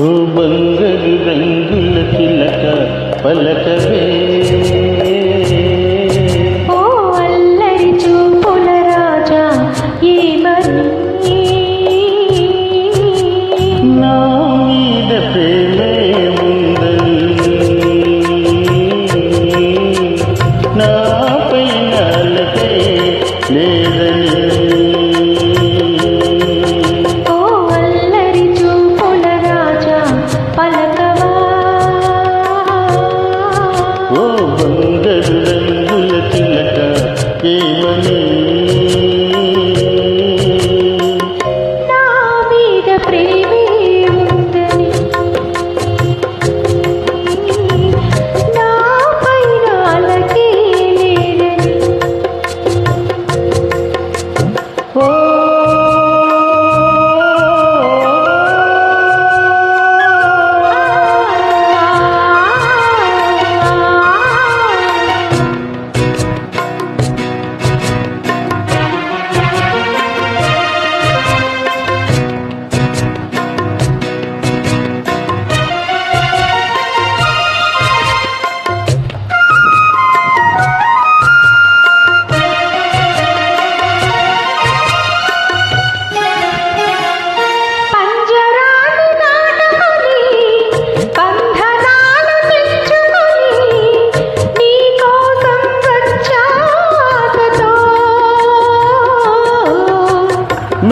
ఓ బంగారు రంగుల చిలక పలకవే. ఓ రంగుల ఏమని నా మీద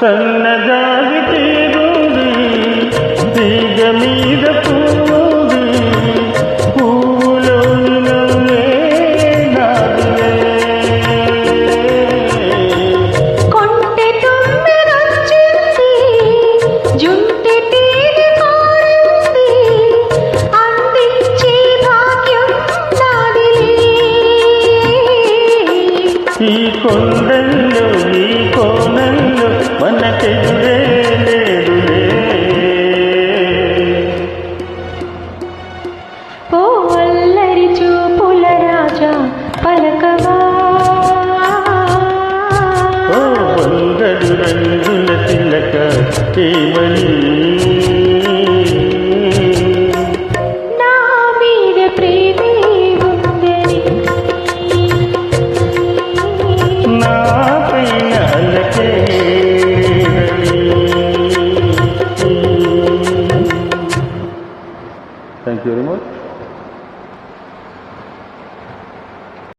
సన్నజాజి తీరుంది తీగ మీద ఈ కొండల్లో ఈ కోనల్లో మనకెదురే లేదులే. ఓ అల్లరి చూపుల రాజా పలకవా? ఓ బంగడు రంగుల తిలక ఏమని Kerim'i